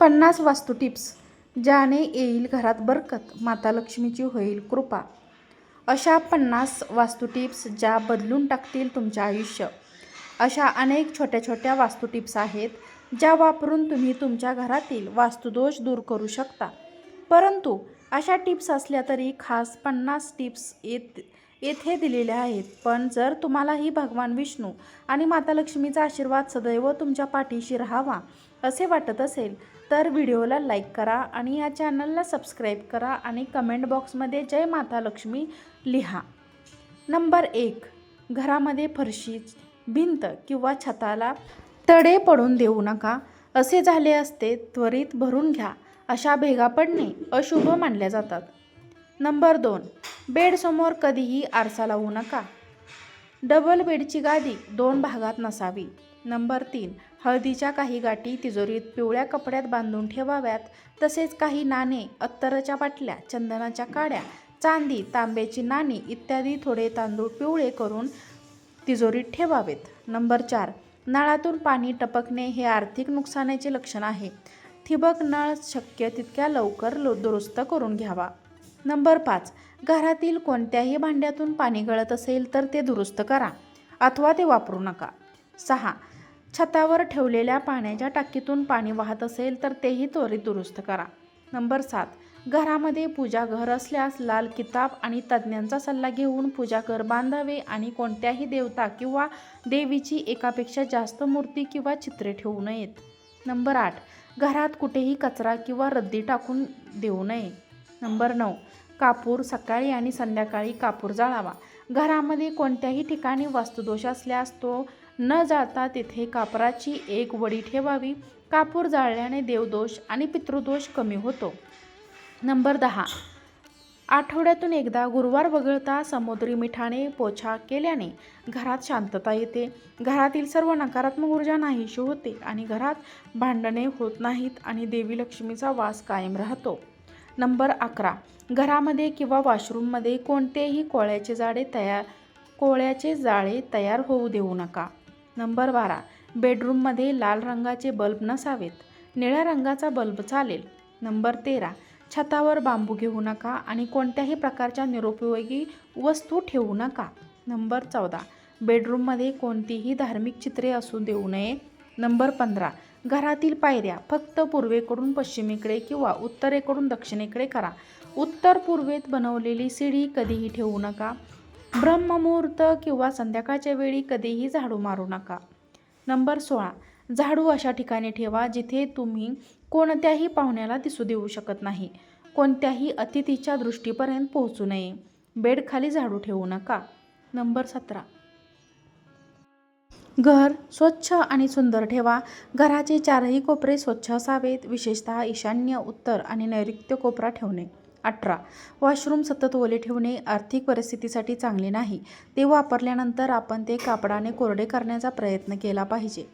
पन्नास वास्तू टिप्स ज्याने येईल घरात बरकत माता लक्ष्मीची होईल कृपा. अशा पन्नास वास्तू टिप्स ज्या बदलून टाकतील तुमचे आयुष्य. अशा अनेक छोट्या छोट्या वास्तू टिप्स आहेत ज्या वापरून तुम्ही तुमच्या घरातील वास्तुदोष दूर करू शकता. परंतु अशा टिप्स असल्या तरी खास पन्नास टिप्स येत येथे दिलेल्या आहेत. पण जर तुम्हालाही भगवान विष्णू आणि माता लक्ष्मीचा आशीर्वाद सदैव तुमच्या पाठीशी राहावा असे वाटत असेल तर व्हिडिओला लाईक करा आणि या चॅनलला सबस्क्राईब करा आणि कमेंट बॉक्समध्ये जय माता लक्ष्मी लिहा. नंबर एक घरामध्ये फरशी भिंत किंवा छताला तडे पडून देऊ नका. असे झाले असते त्वरित भरून घ्या. अशा भेगा पडणे अशुभ मानल्या जातात. नंबर दोन. बेडसमोर कधीही आरसा लावू नका. डबल बेडची गादी दोन भागात नसावी. नंबर तीन. हळदीच्या काही गाठी तिजोरीत पिवळ्या कपड्यात बांधून ठेवाव्यात. तसेच काही नाणे अत्तरच्या बाटल्या चंदनाच्या काड्या चांदी तांब्याची नाणी इत्यादी थोडे तांदूळ पिवळे करून तिजोरीत ठेवावेत. नंबर चार. नळातून पाणी टपकणे हे आर्थिक नुकसानाचे लक्षण आहे. ठिबक नळ शक्य तितक्या लवकर लो दुरुस्त करून घ्यावा. नंबर पाच. घरातील कोणत्याही भांड्यातून पाणी गळत असेल तर ते दुरुस्त करा अथवा ते वापरू नका. सहा. छतावर ठेवलेल्या पाण्याच्या टाकीतून पाणी वाहत असेल तर तेही त्वरित दुरुस्त करा. नंबर सात. घरामध्ये पूजा घर असल्यास लाल किताब आणि तज्ज्ञांचा सल्ला घेऊन पूजा घर बांधावे आणि कोणत्याही देवता किंवा देवीची एकापेक्षा जास्त मूर्ती किंवा चित्रे ठेवू नयेत. नंबर आठ. घरात कुठेही कचरा किंवा रद्दी टाकून देऊ नये. नंबर नऊ. कापूर सकाळी आणि संध्याकाळी कापूर जाळावा. घरामध्ये कोणत्याही ठिकाणी वास्तुदोष असल्यास तो न जाळता तिथे कापराची एक वडी ठेवावी. कापूर जाळल्याने देवदोष आणि पितृदोष कमी होतो. नंबर दहा. आठवड्यातून एकदा गुरुवार वगळता समुद्री मिठाने पोछा केल्याने घरात शांतता येते. घरातील सर्व नकारात्मक ऊर्जा नाहीशी होते आणि घरात भांडणे होत नाहीत आणि देवी लक्ष्मीचा वास कायम राहतो. नंबर अकरा. घरामध्ये किंवा वॉशरूममध्ये कोणतेही कोळ्याचे जाळे तयार कोळ्याचे जाळे तयार होऊ देऊ नका. नंबर बारा. बेडरूममध्ये लाल रंगाचे बल्ब नसावेत. निळ्या रंगाचा बल्ब चालेल. नंबर तेरा. छतावर बांबू घेऊ नका आणि कोणत्याही प्रकारच्या निरुपयोगी वस्तू ठेवू नका. नंबर चौदा. बेडरूममध्ये कोणतीही धार्मिक चित्रे असू देऊ नये. नंबर पंधरा. घरातील पायऱ्या फक्त पूर्वेकडून पश्चिमेकडे किंवा उत्तरेकडून दक्षिणेकडे करा. उत्तर पूर्वेत बनवलेली सीडी कधीही ठेवू नका. ब्रह्ममुहूर्त किंवा संध्याकाळच्या वेळी कधीही झाडू मारू नका. नंबर सोळा. झाडू अशा ठिकाणी ठेवा जिथे तुम्ही कोणत्याही पाहुण्याला दिसू देऊ शकत नाही. कोणत्याही अतिथीच्या दृष्टीपर्यंत पोहोचू नये. बेडखाली झाडू ठेवू नका. नंबर सतरा. घर स्वच्छ आणि सुंदर ठेवा. घराचे चारही कोपरे स्वच्छ असावेत विशेषतः ईशान्य उत्तर आणि नैऋत्य कोपरा ठेवणे. अठरा. वॉशरूम सतत ओले ठेवणे आर्थिक परिस्थितीसाठी चांगले नाही. ते वापरल्यानंतर आपण ते कापडाने कोरडे करण्याचा प्रयत्न केला पाहिजे.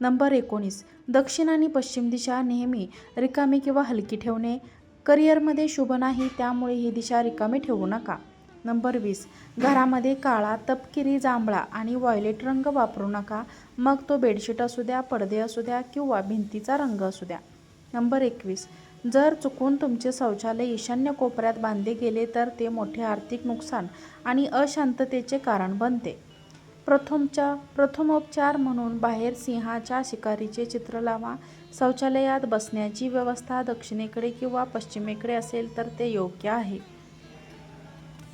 नंबर एकोणीस. दक्षिण आणि पश्चिम दिशा नेहमी रिकामी किंवा हलकी ठेवणे. करिअरमध्ये शुभ नाही त्यामुळे ही दिशा रिकामी ठेवू नका. नंबर वीस. घरामध्ये काळा तपकिरी जांभळा आणि वॉयलेट रंग वापरू नका. मग तो बेडशीट असू द्या पडदे असू द्या किंवा भिंतीचा रंग असू द्या. नंबर एकवीस. जर चुकून तुमचे शौचालय ईशान्य कोपऱ्यात बांधले गेले तर ते मोठे आर्थिक नुकसान आणि अशांततेचे कारण बनते. प्रथमच्या प्रथमोपचार म्हणून बाहेर सिंहाच्या शिकारीचे चित्र लावा. शौचालयात बसण्याची व्यवस्था दक्षिणेकडे किंवा पश्चिमेकडे असेल तर ते योग्य आहे.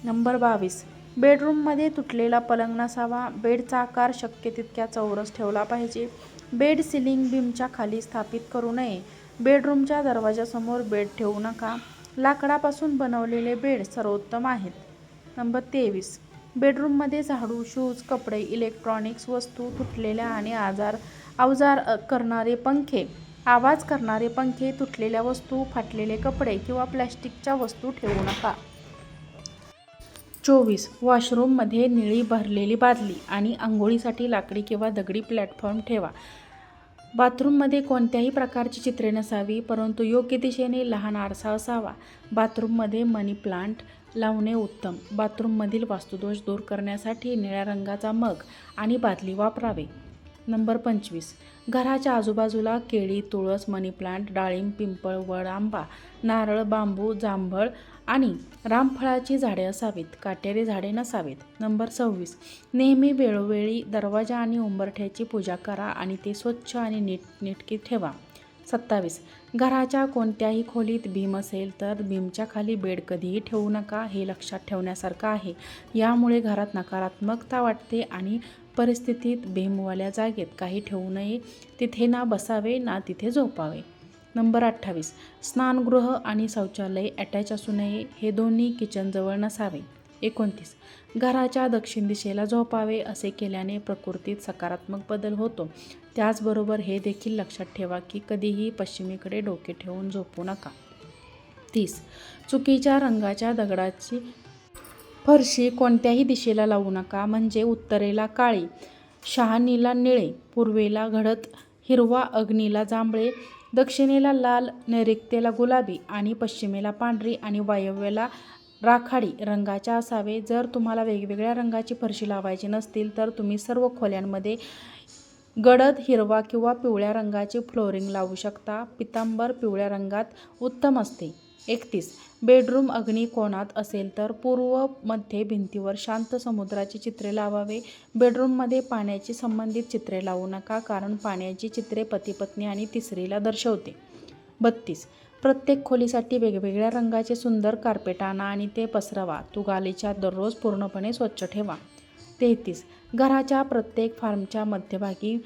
नंबर बावीस. बेडरूममध्ये तुटलेला पलंग नसावा बेडचा आकार शक्य तितक्या चौरस ठेवला पाहिजे. बेड सिलिंग बीमच्या खाली स्थापित करू नये. बेडरूमच्या दरवाजासमोर बेड ठेवू नका. लाकडापासून बनवलेले बेड सर्वोत्तम आहेत. नंबर तेवीस. बेडरूममध्ये झाडू शूज कपडे इलेक्ट्रॉनिक्स वस्तू तुटलेल्या आणि आजार अवजार करणारे पंखे आवाज करणारे पंखे तुटलेल्या वस्तू फाटलेले कपडे किंवा प्लॅस्टिकच्या वस्तू ठेवू नका. चोवीस वॉशरूममध्ये निळी भरलेली बादली आणि आंघोळीसाठी लाकडी किंवा दगडी प्लॅटफॉर्म ठेवा. बाथरूममध्ये कोणत्याही प्रकारची चित्रे नसावी परंतु योग्य दिशेने लहान आरसा असावा. बाथरूममध्ये मनी प्लांट लावणे उत्तम. बाथरूममधील वास्तुदोष दूर करण्यासाठी निळ्या रंगाचा मग आणि बादली वापरावे. नंबर पंचवीस घराच्या आजूबाजूला केळी तुळस मनी प्लांट डाळिंब पिंपळ वड आंबा नारळ बांबू जांभळ आणि रामफळाची झाडे असावीत काटेरी झाडे नसावीत. नंबर सव्वीस. नेहमी वेळोवेळी दरवाजा आणि उंबरठ्याची पूजा करा आणि ते स्वच्छ आणि नीट नीटकी ठेवा. सत्तावीस. घराच्या कोणत्याही खोलीत भीम असेल तर भीमच्या खाली बेड कधीही ठेवू नका हे लक्षात ठेवण्यासारखं आहे. यामुळे घरात नकारात्मकता वाटते आणि परिस्थितीत भीमवाल्या जागेत काही ठेवू नये तिथे ना बसावे ना तिथे झोपावे. नंबर अठ्ठावीस. स्नानगृह आणि शौचालय अटॅच असू नये हे दोन्ही किचनजवळ नसावे. एकोणतीस. घराच्या दक्षिण दिशेला झोपावे असे केल्याने प्रकृतीत सकारात्मक बदल होतो. त्याचबरोबर हे देखील लक्षात ठेवा की कधीही पश्चिमेकडे डोके ठेवून झोपू नका. तीस. चुकीच्या रंगाच्या दगडाची फरशी कोणत्याही दिशेला लावू नका म्हणजे उत्तरेला काळी शहानीला निळे पूर्वेला घडत हिरवा अग्नीला जांभळे दक्षिणेला लाल नैऋत्येला गुलाबी आणि पश्चिमेला पांढरी आणि वायव्येला राखाडी रंगाच्या असावे. जर तुम्हाला वेगवेगळ्या रंगाची फरशी लावायची नसतील तर तुम्ही सर्व खोल्यांमध्ये गडद हिरवा किंवा पिवळ्या रंगाची फ्लोरिंग लावू शकता. पितांबर पिवळ्या रंगात उत्तम असते. एकतीस. बेडरूम अग्नी कोणात असेल तर पूर्वमध्ये भिंतीवर शांत समुद्राची चित्रे लावावे. बेडरूममध्ये पाण्याची संबंधित चित्रे लावू नका कारण पाण्याची चित्रे पतीपत्नी आणि तिसरीला दर्शवते. बत्तीस. प्रत्येक खोलीसाठी वेगवेगळ्या रंगाचे सुंदर कार्पेट आणा आणि ते पसरवा. तू गालीच्या दररोज पूर्णपणे स्वच्छ ठेवा. तेहतीस. घराच्या प्रत्येक फार्मच्या मध्यभागी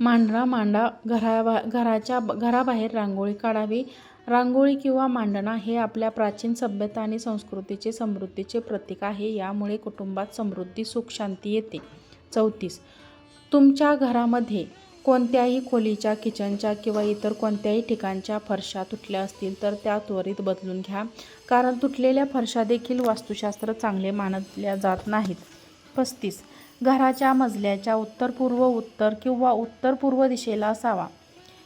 मांडरा मांडा घरा घराच्या घराबाहेर रांगोळी काढावी. रांगोळी किंवा मांडणा हे आपल्या प्राचीन सभ्यता आणि संस्कृतीचे समृद्धीचे प्रतीक आहे. यामुळे कुटुंबात समृद्धी सुख शांती येते. चौतीस. तुमच्या घरामध्ये कोणत्याही खोलीच्या किचनच्या किंवा इतर कोणत्याही ठिकाणच्या फरशा तुटल्या असतील तर त्या त्वरित बदलून घ्या. कारण तुटलेल्या फरशा देखील वास्तुशास्त्र चांगले मानल्या जात नाहीत. पस्तीस. घराच्या मजल्याच्या उत्तर पूर्व उत्तर किंवा उत्तर पूर्व दिशेला असावा.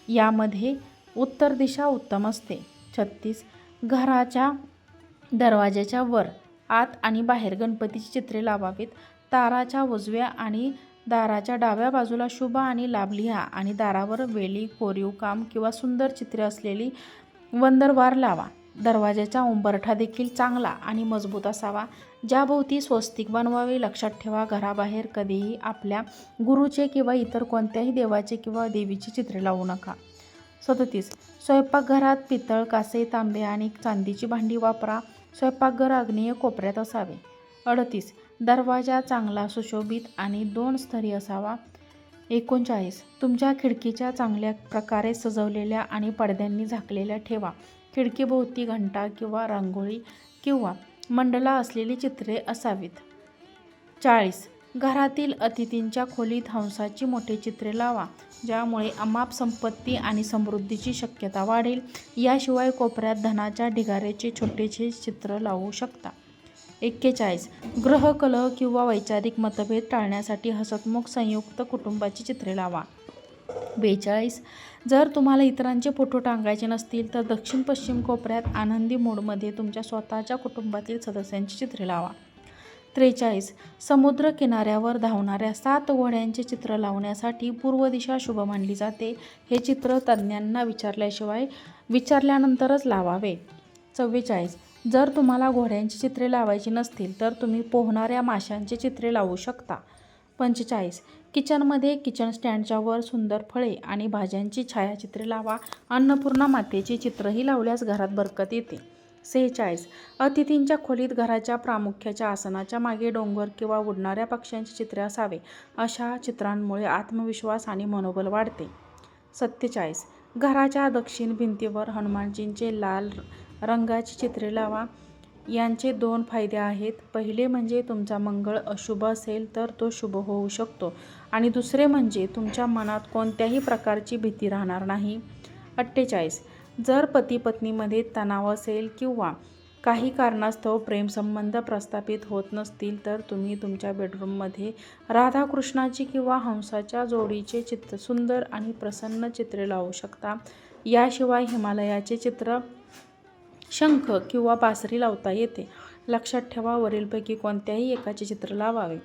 यामध्ये उत्तर दिशा उत्तम असते. छत्तीस घराच्या दरवाजाच्या वर आत आणि बाहेर गणपतीची चित्रे लावावीत. ताराच्या उजव्या आणि दाराच्या डाव्या बाजूला शुभ आणि लाभ लिहा आणि दारावर वेली कोरीव काम किंवा सुंदर चित्रे असलेली वंदरवार लावा. दरवाजाचा उंबरठा देखील चांगला आणि मजबूत असावा. ज्याभोवती स्वस्तिक बनवावे लक्षात ठेवा. घराबाहेर कधीही आपल्या गुरुचे किंवा इतर कोणत्याही देवाचे किंवा देवीची चित्रे लावू नका. सदतीस. स्वयंपाकघरात पितळ कासे तांबे आणि चांदीची भांडी वापरा. स्वयंपाकघर आग्नेय कोपऱ्यात असावे. अडतीस. दरवाजा चांगला सुशोभित आणि दोन स्तरी असावा. एकोणचाळीस. तुमच्या खिडकीच्या चांगल्या प्रकारे सजवलेल्या आणि पडद्यांनी झाकलेल्या ठेवा. खिडकीभोवती घंटा किंवा रांगोळी किंवा मंडला असलेली चित्रे असावीत. चाळीस. घरातील अतिथींच्या खोलीत हंसाची मोठी चित्रे लावा ज्यामुळे अमाप संपत्ती आणि समृद्धीची शक्यता वाढेल. याशिवाय कोपऱ्यात धनाच्या ढिगाऱ्याचे छोटेसे चित्र लावू शकता. एक्केचाळीस. ग्रहकलह किंवा वैचारिक मतभेद टाळण्यासाठी हसतमुख संयुक्त कुटुंबाची चित्रे लावा. बेचाळीस. जर तुम्हाला इतरांचे फोटो टांगायचे नसतील तर दक्षिण पश्चिम कोपऱ्यात आनंदी मोडमध्ये तुमच्या स्वतःच्या कुटुंबातील सदस्यांची चित्रे लावा. त्रेचाळीस. समुद्र किनाऱ्यावर धावणाऱ्या सात घोड्यांचे चित्र लावण्यासाठी पूर्व दिशा शुभ मानली जाते. हे चित्र तज्ज्ञांना विचारल्याशिवाय विचारल्यानंतरच लावावे. चव्वेचाळीस. जर तुम्हाला घोड्यांची चित्रे लावायची नसतील तर तुम्ही पोहणाऱ्या माशांची चित्रे लावू शकता. पंचेचाळीस. किचनमध्ये किचन स्टँडच्या वर सुंदर फळे आणि भाज्यांची छायाचित्रे लावा. अन्नपूर्णा मातेची चित्रही लावल्यास घरात बरकत येते. सेहेचाळीस. अतिथींच्या खोलीत घराच्या प्रामुख्याच्या आसनाच्या मागे डोंगर किंवा उडणाऱ्या पक्ष्यांचे चित्रे असावे अशा चित्रांमुळे आत्मविश्वास आणि मनोबल वाढते. सत्तेचाळीस. घराच्या दक्षिण भिंतीवर हनुमानजींचे लाल रंगाची चित्रे लावा. यांचे दोन फायदे आहेत. पहिले म्हणजे तुमचा मंगळ अशुभ असेल तर तो शुभ होऊ शकतो आणि दुसरे म्हणजे तुमच्या मनात कोणत्याही प्रकारची भीती राहणार नाही. अठ्ठेचाळीस. जर पती पत्नीमध्ये तणाव असेल किंवा काही कारणास्तव प्रेमसंबंध प्रस्थापित होत नसतील तर तुम्ही तुमच्या बेडरूममध्ये राधाकृष्णाची किंवा हंसाच्या जोडीचे चित्र सुंदर आणि प्रसन्न चित्रे लावू शकता. याशिवाय हिमालयाचे चित्र शंख किंवा बासरी लावता येते. लक्षात ठेवा वरीलपैकी कोणत्याही एकाचे चित्र लावावे.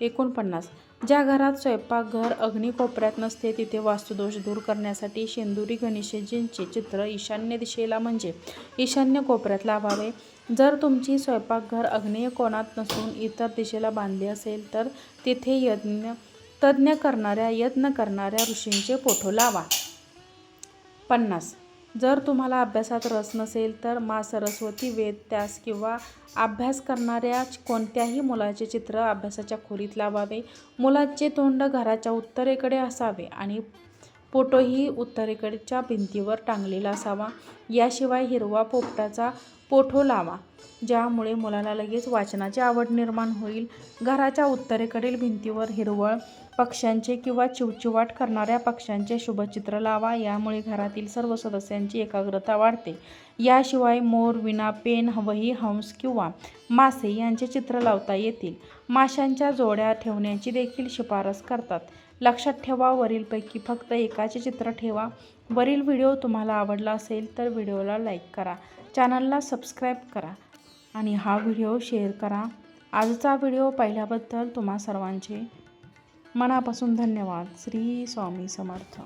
एकोणपन्नास. ज्या घरात स्वयंपाकघर अग्नी कोपऱ्यात नसते तिथे वास्तुदोष दूर करण्यासाठी शेंदुरी गणेशजींचे चित्र ईशान्य दिशेला म्हणजे ईशान्य कोपऱ्यात लावावे. जर तुमची स्वयंपाकघर अग्नेय कोणात नसून इतर दिशेला बांधले असेल तर तिथे यज्ञ तज्ज्ञ करणाऱ्या यत्न करणाऱ्या ऋषींचे फोटो लावा. पन्नास. जर तुम्हाला अभ्यासात रस नसेल तर मा सरस्वती वेद त्यास किंवा अभ्यास करणाऱ्या कोणत्याही मुलाचे चित्र अभ्यासाच्या खोलीत लावावे. मुलाचे तोंड घराच्या उत्तरेकडे असावे आणि फोटोही उत्तरेकडच्या भिंतीवर टांगलेला असावा. याशिवाय हिरवा पोपटाचा पोठो लावा ज्यामुळे मुलाला लगेच वाचनाची आवड निर्माण होईल. घराच्या उत्तरेकडील भिंतीवर हिरवळ पक्ष्यांचे किंवा चिवचिवाट करणाऱ्या पक्ष्यांचे शुभचित्र लावा. यामुळे घरातील सर्व सदस्यांची एकाग्रता वाढते. याशिवाय मोर विना पेन हवही हंस किंवा मासे यांचे चित्र लावता येतील. माशांच्या जोड्या ठेवण्याची देखील शिफारस करतात. लक्षात ठेवा वरीलपैकी फक्त एकाचे चित्र ठेवा. वरील व्हिडिओ तुम्हाला आवडला असेल तर व्हिडिओला लाईक करा. चॅनलला सबस्क्राईब करा आणि हा व्हिडिओ शेअर करा. आजचा व्हिडिओ पाहिल्याबद्दल तुम्हा सर्वांचे मनापासून धन्यवाद. श्री स्वामी समर्थ.